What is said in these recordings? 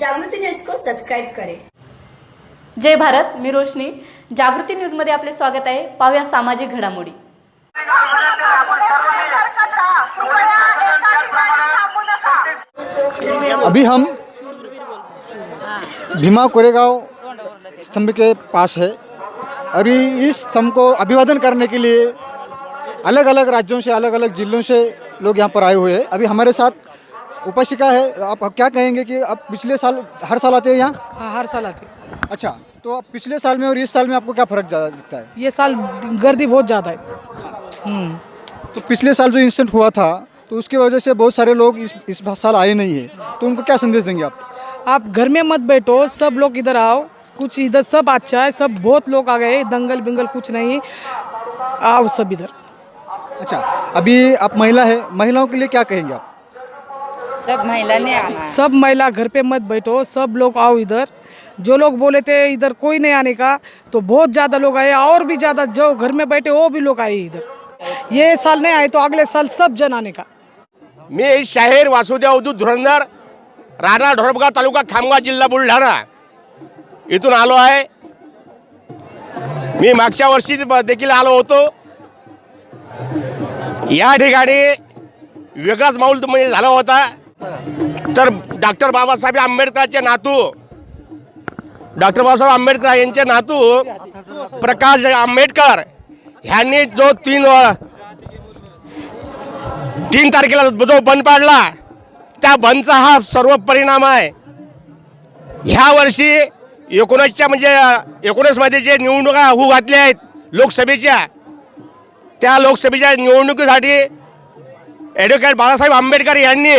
जागृति न्यूज़ को सब्सक्राइब करें. जय भारत मी रोशनी. जागृती न्यूजमध्ये आपले स्वागत आहे. पाहूया सामाजिक घडामोडी. अभी हम भीमा कोरेगांव स्तंभ के पास है और इस स्तंभ को अभिवादन करने के लिए अलग अलग राज्यों से अलग अलग जिलों से लोग यहाँ पर आए हुए हैं। अभी हमारे साथ उपासिका है? आप क्या कहेंगे कि आप पिछले साल हर साल आते हैं यहाँ? हाँ हर साल आती अच्छा तो आप पिछले साल में और इस साल में आपको क्या फ़र्क ज़्यादा दिखता है? ये साल गर्दी बहुत ज़्यादा है। हम्म, तो पिछले साल जो इंसिडेंट हुआ था तो उसकी वजह से बहुत सारे लोग इस इस साल आए नहीं है। तो उनको क्या संदेश देंगे आप? आप घर में मत बैठो सब लोग इधर आओ। कुछ इधर सब अच्छा है सब बहुत लोग आ गए दंगल बिंगल कुछ नहीं आओ सब इधर। अच्छा अभी आप महिला है महिलाओं के लिए क्या कहेंगे आप? सब महिला ने आना। सब महिला घर पे मत बैठो सब लोग आओ इधर। जो लोग बोले थे इधर कोई नहीं आने का तो बहुत ज़्यादा लोग आए और भी ज़्यादा जो घर में बैठे वो भी लोग आए इधर। ये साल नहीं आए तो अगले साल सब जन आने का। मी शाहीर वासुदेव अवधूत धुरंधर राणा ढोरबगाव तालुका खामगाव जिल्हा बुलढाणा इथून आलो आहे. मी मागच्या वर्षी देखील आलो होतो. या ठिकाणी वेगळाच माऊल म्हणजे झाला होता. तर डॉक्टर बाबासाहेब आंबेडकरचे नातू डॉक्टर बाबासाहेब आंबेडकर यांचे नातू प्रकाश आंबेडकर ह्यांनी जो तीन तीन तारखेला जो बंद पाडला त्या बंदचा हा सर्व परिणाम आहे. ह्या वर्षी एकोणीसच्या म्हणजे एकोणीसमध्ये जे निवडणुका होऊ घातल्या आहेत लोकसभेच्या त्या लोकसभेच्या निवडणुकीसाठी ॲडव्होकेट बाळासाहेब आंबेडकर यांनी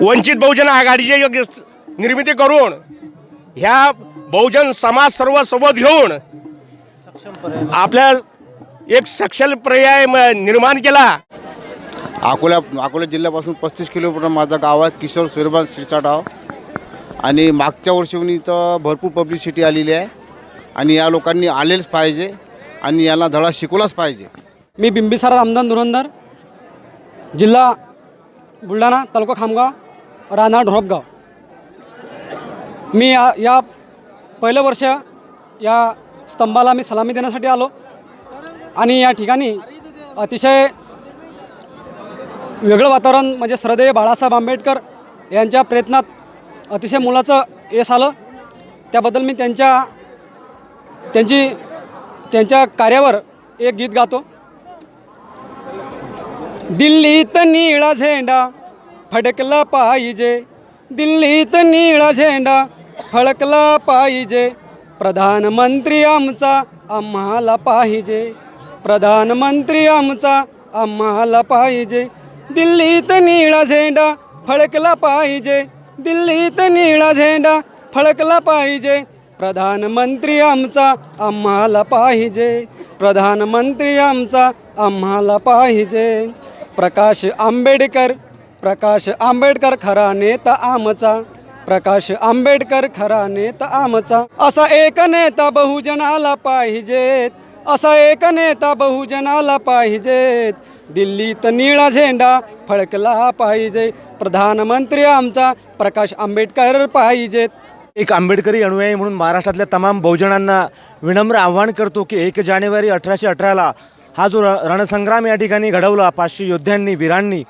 वंचित बहुजन आघाडीची योग्य निर्मिती करून ह्या बहुजन समाज सर्व सोबत घेऊन आपल्या एक सक्षम पर्याय म- निर्माण केला. अकोला अकोला जिल्ह्यापासून पस्तीस किलोमीटर माझं गाव आहे किशोर सूर्यभान शिरसाटाव. आणि मागच्या वर्षीहून इथं भरपूर पब्लिसिटी आलेली आहे. आणि या लोकांनी आलेच पाहिजे आणि यांना धडा शिकवलाच पाहिजे. मी बिंबिसार रामदान धुरंधर जिल्हा बुलढाणा तालुका खामगाव राहणार ढोरपगाव मी या या पहिलं वर्ष या स्तंभाला मी सलामी देण्यासाठी आलो. आणि या ठिकाणी अतिशय वेगळं वातावरण म्हणजे श्रद्धेय बाळासाहेब आंबेडकर यांच्या प्रयत्नात अतिशय मुलाचं यश आलं. त्याबद्दल मी त्यांच्या त्यांची त्यांच्या कार्यावर एक गीत गातो. दिल्लीत निळा झेंडा फडकला पाहिजे. दिल्लीत निळा झेंडा फडकला पाहिजे. प्रधानमंत्री आमचा आम्हाला पाहिजे. प्रधानमंत्री आमचा आम्हाला पाहिजे. दिल्लीत निळा झेंडा फडकला पाहिजे. दिल्लीत निळा झेंडा फडकला पाहिजे. प्रधानमंत्री आमचा आम्हाला पाहिजे. प्रधानमंत्री आमचा आम्हाला पाहिजे. प्रकाश आंबेडकर प्रकाश आंबेडकर खरा नेता आमचा प्रकाश आंबेडकर खरा नेता आमचा. असा एक नेता बहुजनाला पाहिजेत असा एक नेता बहुजनाला पाहिजेत. दिल्लीत निळा झेंडा फडकला पाहिजे प्रधानमंत्री आमचा प्रकाश आंबेडकर पाहिजेत. एक आंबेडकरी अनुयायी म्हणून महाराष्ट्रातल्या तमाम बहुजनांना विनम्र आव्हान करतो की एक जानेवारी अठराशे अठराला हा जो र रणसंग्राम या ठिकाणी घडवला पाचशे योद्ध्यांनी वीरांनी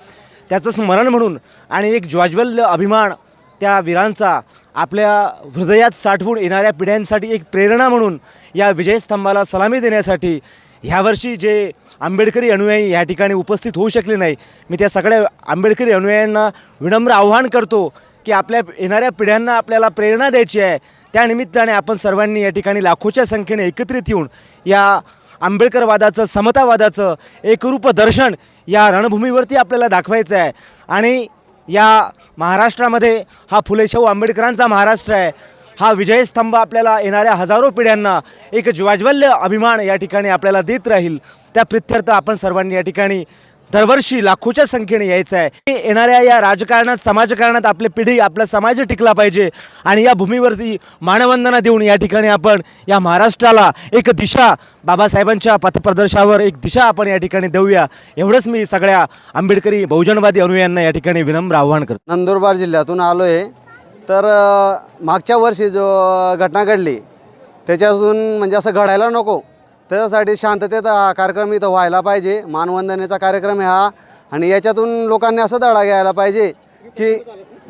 त्याचं स्मरण म्हणून आणि एक ज्वाज्वल्य अभिमान त्या वीरांचा आपल्या हृदयात साठवून येणाऱ्या पिढ्यांसाठी एक प्रेरणा म्हणून या विजयस्तंभाला सलामी देण्यासाठी ह्यावर्षी जे आंबेडकरी अनुयायी या ठिकाणी उपस्थित होऊ शकले नाही मी त्या सगळ्या आंबेडकरी अनुयायांना विनम्र आव्हान करतो की आपल्या येणाऱ्या पिढ्यांना आपल्याला प्रेरणा द्यायची आहे. त्यानिमित्ताने आपण सर्वांनी या ठिकाणी लाखोच्या संख्येने एकत्रित येऊन या आंबेडकरवादाचं समतावादाचं एकरूप दर्शन या रणभूमीवरती आपल्याला दाखवायचं आहे. आणि या महाराष्ट्रामध्ये हा फुले शाहू आंबेडकरांचा महाराष्ट्र आहे. हा विजयस्तंभ आपल्याला येणाऱ्या हजारो पिढ्यांना एक ज्वाज्वल्य अभिमान या ठिकाणी आपल्याला देत राहील. त्या प्रित्यर्थ आपण सर्वांनी या ठिकाणी दरवर्षी लाखोच्या संख्येने यायचं आहे. येणाऱ्या या राजकारणात समाजकारणात आपली पिढी आपला समाज टिकला पाहिजे. आणि या भूमीवरती मानवंदना देऊन या ठिकाणी आपण या महाराष्ट्राला एक दिशा बाबासाहेबांच्या पथप्रदर्शावर एक दिशा आपण या ठिकाणी देऊया. एवढंच मी सगळ्या आंबेडकरी बहुजनवादी अनुयायांना या ठिकाणी विनम्र आव्हान करतो. नंदुरबार जिल्ह्यातून आलो आहे तर मागच्या वर्षी जो घटना घडली त्याच्यातून म्हणजे असं घडायला नको. त्याच्यासाठी शांततेत हा कार्यक्रम इथं व्हायला पाहिजे. मानवंदनेचा कार्यक्रम आहे हा. आणि याच्यातून लोकांनी असं धडा घ्यायला पाहिजे की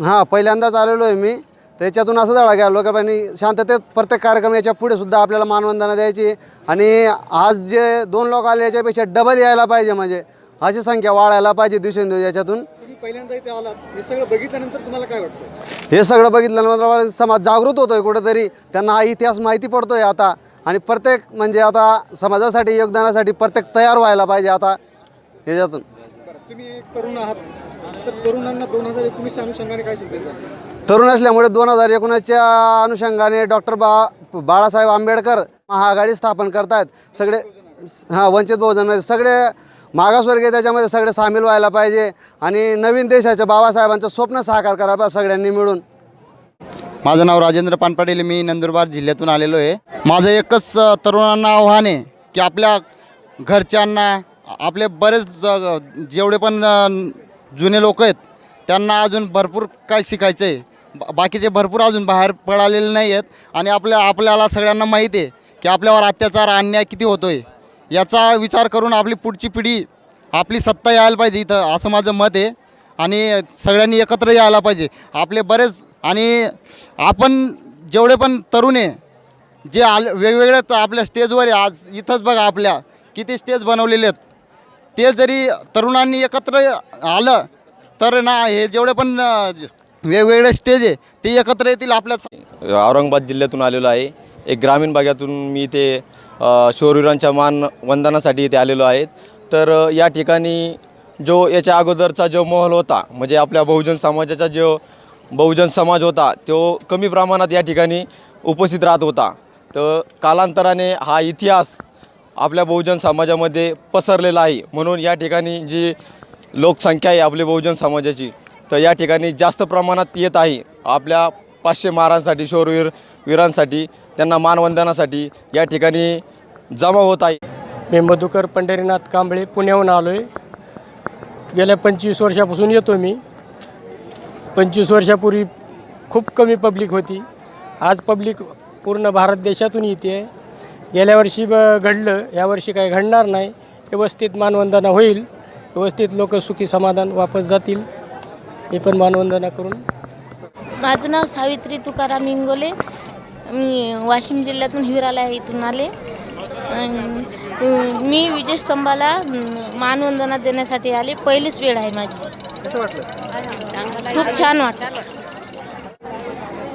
हां पहिल्यांदाच आलेलो आहे मी. त्याच्यातून असं धडा घ्यायला लोकांनी शांततेत प्रत्येक कार्यक्रम याच्यापुढे सुद्धा आपल्याला मानवंदना द्यायची. आणि आज जे दोन लोक आले याच्यापेक्षा डबल यायला पाहिजे म्हणजे. अशी संख्या वाढायला पाहिजे दिवसेंदिवस याच्यातून. पहिल्यांदा इथे आलात. हे सगळं बघितल्यानंतर तुम्हाला काय वाटतं? हे सगळं बघितल्यानंतर समाज जागृत होतोय कुठेतरी. त्यांना हा इतिहास माहिती पडतोय आता. आणि प्रत्येक म्हणजे आता समाजासाठी योगदानासाठी प्रत्येक तयार व्हायला पाहिजे आता ह्याच्यातून. तुम्ही तरुण आहात. तर तरुणांना दोन हजार एकोणीसच्या अनुषंगाने काय सांगायचं तरुण असल्यामुळे दोन हजार एकोणीसच्या अनुषंगाने डॉक्टर बा बाळासाहेब आंबेडकर महाआघाडी स्थापन करतायत. सगळे हां वंचित बहुजनमध्ये सगळे मागासवर्गीय त्याच्यामध्ये सगळे सामील व्हायला पाहिजे. आणि नवीन देशाच्या बाबासाहेबांचं स्वप्न साकार करायला सगळ्यांनी मिळून. माझं नाव राजेंद्र पानपाटील मी नंदुरबार जिल्ह्यातून आलेलो आहे. माझं एकच तरुणांना आव्हान आहे की आपल्या घरच्यांना आपले बरेच जेवढे पण जुने लोक आहेत त्यांना अजून भरपूर काय शिकायचं आहे. बा- बाकीचे भरपूर अजून बाहेर पडालेले नाही आहेत. आणि आपल्या आपल्याला सगळ्यांना माहीत आहे की आपल्यावर अत्याचार अन्याय किती होतो आहे याचा विचार करून आपली पुढची पिढी आपली सत्ता यायला पाहिजे इथं असं माझं मत आहे. आणि सगळ्यांनी एकत्र यायला पाहिजे. आपले बरेच आणि आपण जेवढे पण तरुण आहे जे आल वेगवेगळ्या तर आपल्या स्टेजवर आहे आज इथंच बघा आपल्या किती स्टेज बनवलेले आहेत. ते जरी तरुणांनी एकत्र आलं तर ना हे जेवढे पण वेगवेगळे स्टेज आहे ते एकत्र येतील आपल्या औरंगाबाद जिल्ह्यातून आलेलो आहे. एक ग्रामीण भागातून मी इथे अ, मान वंदनासाठी इथे आलेलो आहे. तर या ठिकाणी जो याच्या अगोदरचा जो माहोल होता म्हणजे आपल्या बहुजन समाजाचा जो बहुजन समाज होता तो कमी प्रमाणात या ठिकाणी उपस्थित राहत होता. तर कालांतराने हा इतिहास आपल्या बहुजन समाजामध्ये पसरलेला आहे. म्हणून या ठिकाणी जी लोकसंख्या आहे आपली बहुजन समाजाची तर या ठिकाणी जास्त प्रमाणात येत आहे. आपल्या पाचशे महारांसाठी शौरवीर वीरांसाठी त्यांना मानवंदनासाठी या ठिकाणी जमा होत आहे. मी मधुकर पंढरीनाथ कांबळे पुण्याहून आलो आहे गेल्या पंचवीस वर्षापासून येतो मी. पंचवीस वर्षापूर्वी खूप कमी पब्लिक होती. आज पब्लिक पूर्ण भारत देशातून येते. आहे गेल्या वर्षी ब घडलं यावर्षी काही घडणार नाही. व्यवस्थित मानवंदना होईल. व्यवस्थित लोक सुखी समाधान वापस जातील. हे पण मानवंदना करून माझं नाव सावित्री तुकाराम इंगोले. मी वाशिम जिल्ह्यातून हिवराला इथून आले. मी विजयस्तंभाला अं, मानवंदना देण्यासाठी आले. पहिलीच वेळ आहे माझी. कसं वाटलं? खूप छान वाटलं.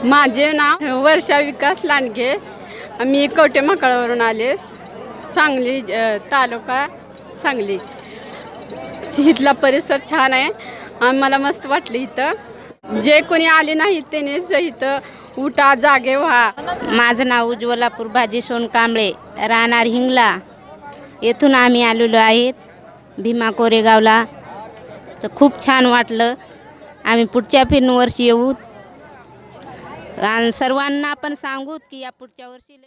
माझे नाव वर्षा विकास लांडगे. मी कवटे माकळावरून आले. सांगली तालुका सांगली. इथला परिसर छान आहे. आणि मला मस्त वाटलं इथं. जे कोणी आले नाहीत त्यानेच इथं उठा जागे व्हा. माझं नाव उज्ज्वला भाजी सोन कांबळे. राहणार हिंगला. येथून आम्ही आलेलो आहेत. भीमा कोरेगावला. तर खूप छान वाटलं. आम्ही पुढच्या फिरून वर्षी येऊ. आणि सर्वांना पण सांगू की या पुढच्या वर्षी